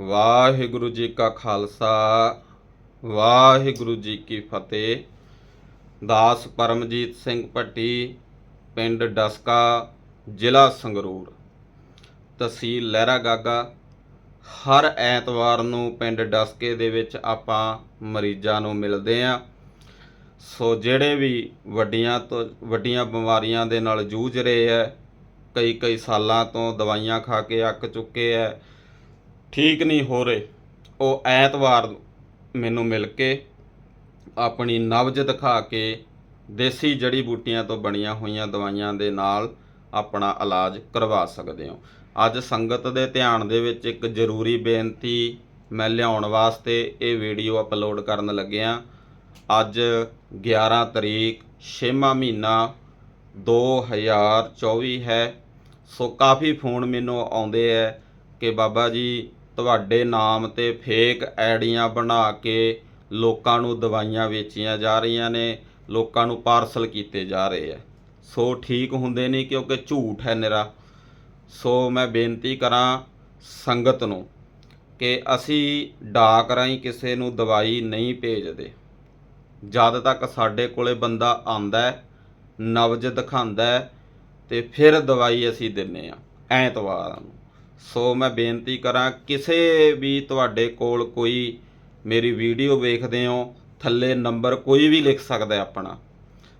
ਵਾਹਿਗੁਰੂ ਜੀ ਕਾ ਖਾਲਸਾ, ਵਾਹਿਗੁਰੂ ਜੀ ਕੀ ਫਤਿਹ। ਦਾਸ ਪਰਮਜੀਤ ਸਿੰਘ ਭੱਟੀ, ਪਿੰਡ ਡਸਕਾ, ਜ਼ਿਲ੍ਹਾ ਸੰਗਰੂਰ। ਤਹਿਸੀਲ ਲਹਿਰਾ ਗਾਗਾ। ਹਰ ਐਤਵਾਰ ਨੂੰ ਪਿੰਡ ਡਸਕੇ ਦੇ ਵਿੱਚ ਆਪਾਂ ਮਰੀਜ਼ਾਂ ਨੂੰ ਮਿਲਦੇ ਆਂ। ਸੋ ਜਿਹੜੇ ਵੀ ਵੱਡੀਆਂ ਤੋਂ, ਵੱਡੀਆਂ ਬਿਮਾਰੀਆਂ ਦੇ ਨਾਲ ਜੂਝ ਰਹੇ ਐ ਕਈ ਕਈ ਸਾਲਾਂ ਤੋਂ ਦਵਾਈਆਂ ਖਾ ਕੇ ਅੱਕ ਚੁੱਕੇ ਐ ਠੀਕ ਨਹੀਂ ਹੋ ਰਹੇ। ਉਹ ਐਤਵਾਰ ਮੈਨੂੰ ਮਿਲ ਕੇ ਆਪਣੀ ਨਬਜ ਦਿਖਾ ਕੇ ਦੇਸੀ ਜੜੀ ਬੂਟੀਆਂ ਤੋਂ ਬਣੀਆਂ ਹੋਈਆਂ ਦਵਾਈਆਂ ਦੇ ਨਾਲ ਆਪਣਾ ਇਲਾਜ ਕਰਵਾ ਸਕਦੇ ਹੋ। ਅੱਜ ਸੰਗਤ ਦੇ ਧਿਆਨ ਦੇ ਵਿੱਚ ਇੱਕ ਜ਼ਰੂਰੀ ਬੇਨਤੀ ਮੈਂ ਲਿਆਉਣ ਵਾਸਤੇ ਇਹ ਵੀਡੀਓ ਅਪਲੋਡ ਕਰਨ ਲੱਗਿਆ ਅੱਜ 11 ਤਰੀਕ 6ਵਾਂ ਮਹੀਨਾ 2024 ਹੈ। ਸੋ ਕਾਫੀ ਫੋਨ ਮੈਨੂੰ ਆਉਂਦੇ ਐ ਕਿ ਬਾਬਾ ਜੀ ਤੁਹਾਡੇ ਨਾਮ ਤੇ ਫੇਕ ਆਈਡੀਆਂ ਬਣਾ ਕੇ ਲੋਕਾਂ ਨੂੰ ਦਵਾਈਆਂ ਵੇਚੀਆਂ ਜਾ ਰਹੀਆਂ ਨੇ, ਲੋਕਾਂ ਨੂੰ ਪਾਰਸਲ ਕੀਤੇ ਜਾ ਰਹੇ ਐ ਸੋ ਠੀਕ ਹੁੰਦੇ ਨਹੀਂ ਕਿਉਂਕਿ ਝੂਠ ਹੈ ਨਿਰਾ। ਸੋ ਮੈਂ ਬੇਨਤੀ ਕਰਾਂ ਸੰਗਤ ਨੂੰ ਕਿ ਅਸੀਂ ਡਾਕ ਰਾਹੀਂ ਕਿਸੇ ਨੂੰ ਦਵਾਈ ਨਹੀਂ ਭੇਜਦੇ। ਜਦ ਤੱਕ ਸਾਡੇ ਕੋਲੇ ਬੰਦਾ ਆਂਦਾ ਹੈ, ਨਬਜ ਦਿਖਾਉਂਦਾ ਹੈ, ਤੇ ਫਿਰ ਦਵਾਈ ਅਸੀਂ ਦਿੰਨੇ ਆ ਐਤਵਾਰਾਂ ਨੂੰ। ਸੋ ਮੈਂ ਬੇਨਤੀ ਕਰਾਂ, ਕਿਸੇ ਵੀ ਤੁਹਾਡੇ ਕੋਲ ਕੋਈ ਮੇਰੀ ਵੀਡੀਓ ਵੇਖਦੇ ਹੋ, ਥੱਲੇ ਨੰਬਰ ਕੋਈ ਵੀ ਲਿਖ ਸਕਦਾ ਆਪਣਾ।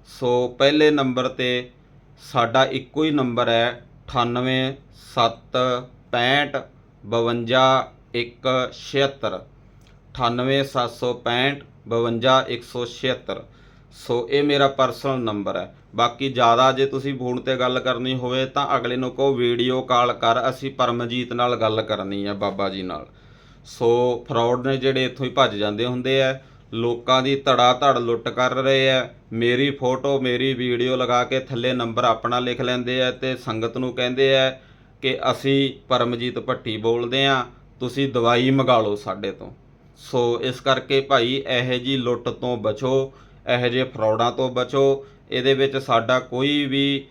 ਸੋ ਪਹਿਲੇ ਨੰਬਰ ਤੇ ਸਾਡਾ ਇੱਕੋ ਹੀ ਨੰਬਰ ਹੈ 98 7 65 52 176 98765 52176 ਸੋ ਇਹ ਮੇਰਾ ਪਰਸਨਲ ਨੰਬਰ ਹੈ। ਬਾਕੀ ਜ਼ਿਆਦਾ ਜੇ ਤੁਸੀਂ ਫੋਨ ਤੇ ਗੱਲ ਕਰਨੀ ਹੋਵੇ ਤਾਂ ਅਗਲੇ ਨੂੰ ਕਹੋ ਵੀਡੀਓ ਕਾਲ ਕਰ, ਅਸੀਂ ਪਰਮਜੀਤ ਨਾਲ ਗੱਲ ਕਰਨੀ ਹੈ ਬਾਬਾ ਜੀ ਨਾਲ। ਸੋ ਫਰਾਡ ਨੇ ਜਿਹੜੇ ਇੱਥੋਂ ਹੀ ਭੱਜ ਜਾਂਦੇ ਹੁੰਦੇ ਆ, ਲੋਕਾਂ ਦੀ ਧੜਾ ਧੜ ਲੁੱਟ ਕਰ ਰਹੇ ਆ, ਮੇਰੀ ਫੋਟੋ ਮੇਰੀ ਵੀਡੀਓ ਲਗਾ ਕੇ ਥੱਲੇ ਨੰਬਰ ਆਪਣਾ ਲਿਖ ਲੈਂਦੇ ਆ ਤੇ ਸੰਗਤ ਨੂੰ ਕਹਿੰਦੇ ਆ ਕਿ ਅਸੀਂ ਪਰਮਜੀਤ ਭੱਟੀ ਬੋਲਦੇ ਆ, ਤੁਸੀਂ ਦਵਾਈ ਮੰਗਾ ਲਓ ਸਾਡੇ ਤੋਂ। ਸੋ ਇਸ ਕਰਕੇ ਭਾਈ ਇਹੋ ਜੀ ਲੁੱਟ ਤੋਂ ਬਚੋ ਇਹੋ ਜਿਹੇ ਫਰੌਡਾਂ ਤੋਂ ਬਚੋ। ਇਹਦੇ ਵਿੱਚ ਸਾਡਾ ਕੋਈ ਵੀ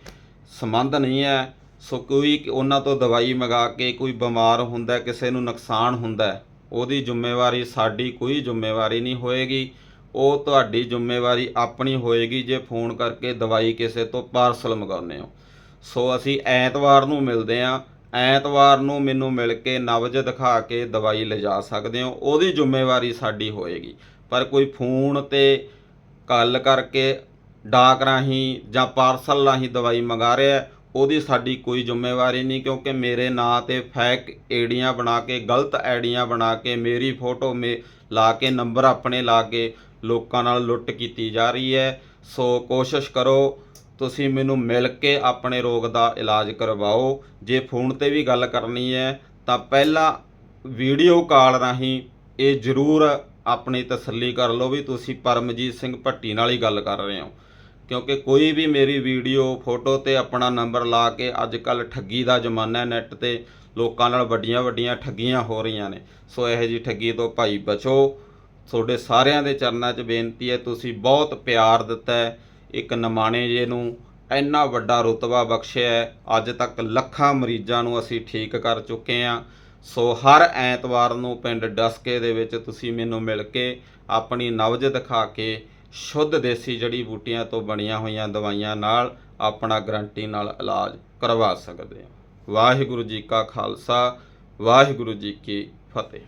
ਸੰਬੰਧ ਨਹੀਂ ਹੈ। ਸੋ ਕੋਈ ਉਹਨਾਂ ਤੋਂ ਦਵਾਈ ਮੰਗਾ ਕੇ ਕੋਈ ਬਿਮਾਰ ਹੁੰਦਾ ਕਿਸੇ ਨੂੰ ਨੁਕਸਾਨ ਹੁੰਦਾ ਉਹਦੀ ਜ਼ਿੰਮੇਵਾਰੀ ਸਾਡੀ ਕੋਈ ਜ਼ਿੰਮੇਵਾਰੀ ਨਹੀਂ ਹੋਏਗੀ। ਉਹ ਤੁਹਾਡੀ ਜ਼ਿੰਮੇਵਾਰੀ ਆਪਣੀ ਹੋਏਗੀ ਜੇ ਫੋਨ ਕਰਕੇ ਦਵਾਈ ਕਿਸੇ ਤੋਂ ਪਾਰਸਲ ਮੰਗਾਉਂਦੇ ਹੋ। ਸੋ ਅਸੀਂ ਐਤਵਾਰ ਨੂੰ ਮਿਲਦੇ ਆਂ ਐਤਵਾਰ ਨੂੰ ਮੈਨੂੰ ਮਿਲ ਕੇ ਨਬਜ ਦਿਖਾ ਕੇ ਦਵਾਈ ਲਿਜਾ ਸਕਦੇ ਹੋ। ਉਹਦੀ ਜ਼ਿੰਮੇਵਾਰੀ ਸਾਡੀ ਹੋਏਗੀ। ਪਰ ਕੋਈ ਫੋਨ ਤੇ ਗੱਲ ਕਰਕੇ ਡਾਕ ਰਾਹੀਂ ਜਾਂ ਪਾਰਸਲ ਰਾਹੀਂ ਦਵਾਈ ਮੰਗਾ ਰਿਹਾ ਉਹਦੀ ਸਾਡੀ ਕੋਈ ਜ਼ਿੰਮੇਵਾਰੀ ਨਹੀਂ ਕਿਉਂਕਿ ਮੇਰੇ ਨਾਂ ਤੇ ਫੈਕ ਏਡੀਆਂ ਬਣਾ ਕੇ, ਗਲਤ ਆਈਡੀਆਂ ਬਣਾ ਕੇ, ਮੇਰੀ ਫੋਟੋ ਮੇ ਲਾ ਕੇ, ਨੰਬਰ ਆਪਣੇ ਲਾ ਕੇ ਲੋਕਾਂ ਨਾਲ ਲੁੱਟ ਕੀਤੀ ਜਾ ਰਹੀ ਹੈ। ਸੋ ਕੋਸ਼ਿਸ਼ ਕਰੋ, ਤੁਸੀਂ ਮੈਨੂੰ ਮਿਲ ਕੇ ਆਪਣੇ ਰੋਗ ਦਾ ਇਲਾਜ ਕਰਵਾਓ। ਜੇ ਫੋਨ ਤੇ ਵੀ ਗੱਲ ਕਰਨੀ ਹੈ, ਤਾਂ ਪਹਿਲਾਂ ਵੀਡੀਓ ਕਾਲ ਰਾਹੀਂ ਇਹ ਜ਼ਰੂਰ ਆਪਣੀ ਤਸੱਲੀ ਕਰ ਲਓ ਵੀ ਤੁਸੀਂ ਪਰਮਜੀਤ ਸਿੰਘ ਭੱਟੀ ਨਾਲ ਹੀ ਗੱਲ ਕਰ ਰਹੇ ਹੋ। ਕਿਉਂਕਿ ਕੋਈ ਵੀ ਮੇਰੀ ਵੀਡੀਓ, ਫੋਟੋ ਤੇ ਆਪਣਾ ਨੰਬਰ ਲਾ ਕੇ ਅੱਜ ਕੱਲ ਠੱਗੀ ਦਾ ਜ਼ਮਾਨਾ ਹੈ, ਨੈੱਟ ਤੇ ਲੋਕਾਂ ਨਾਲ ਵੱਡੀਆਂ ਵੱਡੀਆਂ ਠੱਗੀਆਂ ਹੋ ਰਹੀਆਂ ਨੇ। ਸੋ ਇਹੋ ਜੀ ਠੱਗੀ ਤੋਂ ਭਾਈ ਬਚੋ। ਤੁਹਾਡੇ ਸਾਰਿਆਂ ਦੇ ਚਰਨਾਂ 'ਚ ਬੇਨਤੀ ਹੈ, ਤੁਸੀਂ ਬਹੁਤ ਪਿਆਰ ਦਿੱਤਾ ਹੈ। ਇੱਕ ਨਮਾਣੇ ਜੇ ਨੂੰ ਇੰਨਾ ਵੱਡਾ ਰੁਤਬਾ ਬਖਸ਼ਿਆ ਅੱਜ ਤੱਕ ਲੱਖਾਂ ਮਰੀਜ਼ਾਂ ਨੂੰ ਅਸੀਂ ਠੀਕ ਕਰ ਚੁੱਕੇ ਹਾਂ। ਸੋ ਹਰ ਐਤਵਾਰ ਨੂੰ ਪਿੰਡ ਡਸਕੇ ਦੇ ਵਿੱਚ ਤੁਸੀਂ ਮੈਨੂੰ ਮਿਲ ਕੇ ਆਪਣੀ ਨਵਜ ਦਿਖਾ ਕੇ ਸ਼ੁੱਧ ਦੇਸੀ ਜੜੀ ਬੂਟੀਆਂ ਤੋਂ ਬਣੀਆਂ ਹੋਈਆਂ ਦਵਾਈਆਂ ਨਾਲ ਆਪਣਾ ਗਰੰਟੀ ਨਾਲ ਇਲਾਜ ਕਰਵਾ ਸਕਦੇ ਹੋ। ਵਾਹਿਗੁਰੂ ਜੀ ਕਾ ਖਾਲਸਾ, ਵਾਹਿਗੁਰੂ ਜੀ ਕੀ ਫਤਿਹ।